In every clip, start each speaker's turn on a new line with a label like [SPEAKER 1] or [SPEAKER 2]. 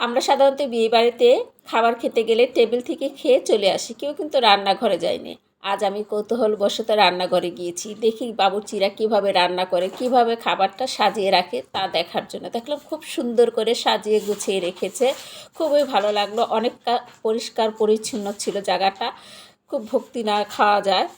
[SPEAKER 1] আমরা সাধারণত বিয়ে বাড়িতে খাবার খেতে গেলে টেবিল থেকে খেয়ে চলে আসি। কেউ কিন্তু রান্নাঘরে যায়নি। আজ আমি কৌতূহল কৌতূহলবশত রান্নাঘরে গিয়েছি। দেখি বাবুর্চিরা কীভাবে রান্না করে, কীভাবে খাবারটা সাজিয়ে রাখে তা দেখার জন্য। দেখলাম খুব সুন্দর করে সাজিয়ে গুছিয়ে রেখেছে। খুবই ভালো লাগল। অনেক কা- পরিষ্কার পরিচ্ছন্ন ছিল জায়গাটা। খুব ভক্তি না খাওয়া যায়।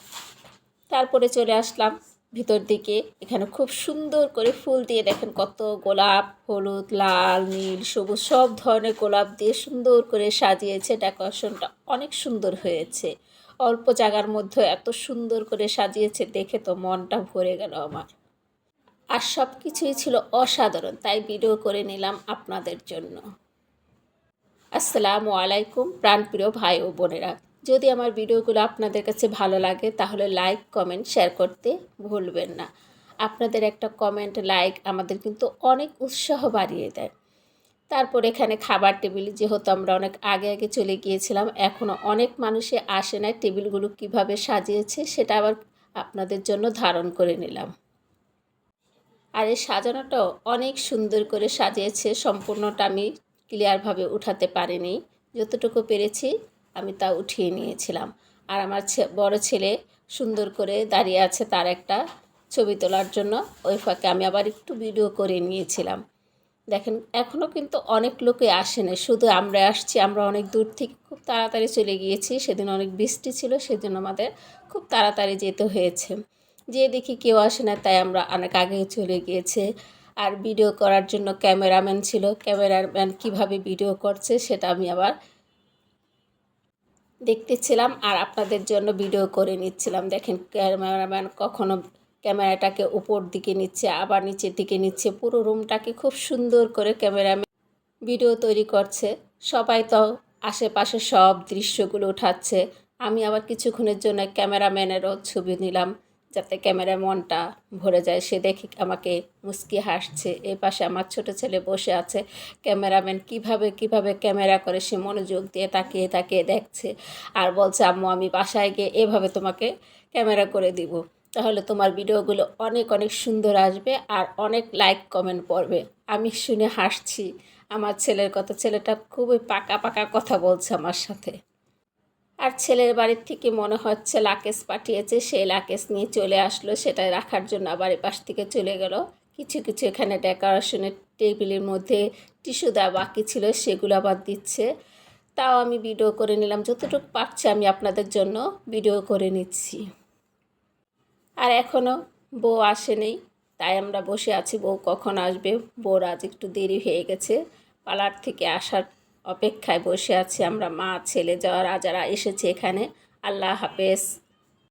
[SPEAKER 1] তারপরে চলে আসলাম। ভিতর দিকে এখানে খুব সুন্দর করে ফুল দিয়ে দেখেন কত গোলাপ, হলুদ, লাল, নীল, সবুজ, সব ধরনের গোলাপ দিয়ে সুন্দর করে সাজিয়েছে ডেকোরেশনটা। অনেক সুন্দর হয়েছে। অল্প জায়গার মধ্যে এত সুন্দর করে সাজিয়েছে দেখে তো মনটা ভরে গেল আমার। আর সব কিছুই ছিল অসাধারণ, তাই ভিডিও করে নিলাম আপনাদের জন্য। আসসালামু আলাইকুম, প্রাণপ্রিয় ভাই ও বোনেরা। যদি আমার ভিডিওগুলো আপনাদের কাছে ভালো লাগে, তাহলে লাইক কমেন্ট শেয়ার করতে ভুলবেন না। আপনাদের একটা কমেন্ট লাইক আমাদের কিন্তু অনেক উৎসাহ বাড়িয়ে দেয়। তারপর এখানে খাবার টেবিল যেহেতু আমরা অনেক আগে আগে চলে গিয়েছিলাম এখনও অনেক মানুষে আসে না টেবিলগুলো কীভাবে সাজিয়েছে, সেটা আবার আপনাদের জন্য ধারণ করে নিলাম। আর এই সাজানোটাও অনেক সুন্দর করে সাজিয়েছে, সম্পূর্ণটা আমি ক্লিয়ারভাবে উঠাতে পারিনি। যতটুকু পেরেছি আমি তা উঠিয়ে নিয়েছিলাম। আর আমার বড় ছেলে সুন্দর করে দাঁড়িয়ে আছে তার একটা ছবি তোলার জন্য। ওই ফাঁকে আমি আবার একটু ভিডিও করে নিয়েছিলাম। দেখেন এখনও কিন্তু অনেক লোকে আসেনি শুধু আমরা আসছি, আমরা অনেক দূর থেকে খুব তাড়াতাড়ি চলে গিয়েছি। সেদিন অনেক বৃষ্টি ছিল, সেদিন আমাদের খুব তাড়াতাড়ি যেতে হয়েছে। যে দেখি কেউ আসে না তাই আমরা অনেক আগে চলে গিয়েছে। আর ভিডিও করার জন্য ক্যামেরাম্যান ছিল। ক্যামেরাম্যান কীভাবে ভিডিও করছে, সেটা আমি আবার দেখতেছিলাম আর আপনাদের জন্য ভিডিও করে নিচ্ছিলাম। দেখেন ক্যামেরাম্যান কখনো ক্যামেরাটাকে উপর দিকে নিচ্ছে, আবার নিচের দিকে নিচ্ছে। পুরো রুমটাকে খুব সুন্দর করে ক্যামেরাম্যান ভিডিও তৈরি করছে। সবাই তো আশেপাশে সব দৃশ্যগুলো উঠাচ্ছে। আমি আবার কিছুক্ষণের জন্য ক্যামেরাম্যানেরও ছবি নিলাম। যাতে ক্যামেরা মনটা ভরে যায়। সে দেখে আমাকে মুস্কি হাসছে। এ পাশে আমার ছোট ছেলে বসে আছে। ক্যামেরাম্যান কীভাবে কীভাবে ক্যামেরা করে সে মনোযোগ দিয়ে তাকিয়ে তাকিয়ে দেখছে। আর বলছে, আম্মু, আমি বাসায় গিয়ে এভাবে তোমাকে ক্যামেরা করে দিব। তাহলে তোমার ভিডিওগুলো অনেক অনেক সুন্দর আসবে আর অনেক লাইক কমেন্ট পড়বে। আমি শুনে হাসছি। আমার ছেলের কথা, ছেলেটা খুবই পাকা পাকা কথা বলছে আমার সাথে। আর ছেলের বাড়ির থেকে মনে হচ্ছে লাকেশ পাঠিয়েছে সেই লাকেশ নিয়ে চলে আসলো সেটা রাখার জন্য আবার পাশ থেকে চলে গেল। কিছু কিছু এখানে ডেকোরেশনের টেবিলের মধ্যে টিস্যু দেওয়া বাকি ছিল, সেগুলো আবার দিচ্ছে। তাও আমি ভিডিও করে নিলাম, যতটুকু পারছি আমি আপনাদের জন্য ভিডিও করে নিচ্ছি। আর এখনও বউ আসেনি, তাই আমরা বসে আছি, বউ কখন আসবে? বউর আজ একটু দেরি হয়ে গেছে। পার্লার থেকে আসার অপেক্ষায় বসে আছি আমরা মা ছেলে যারা যারা এসেছে এখানে। আল্লাহ হাফেজ।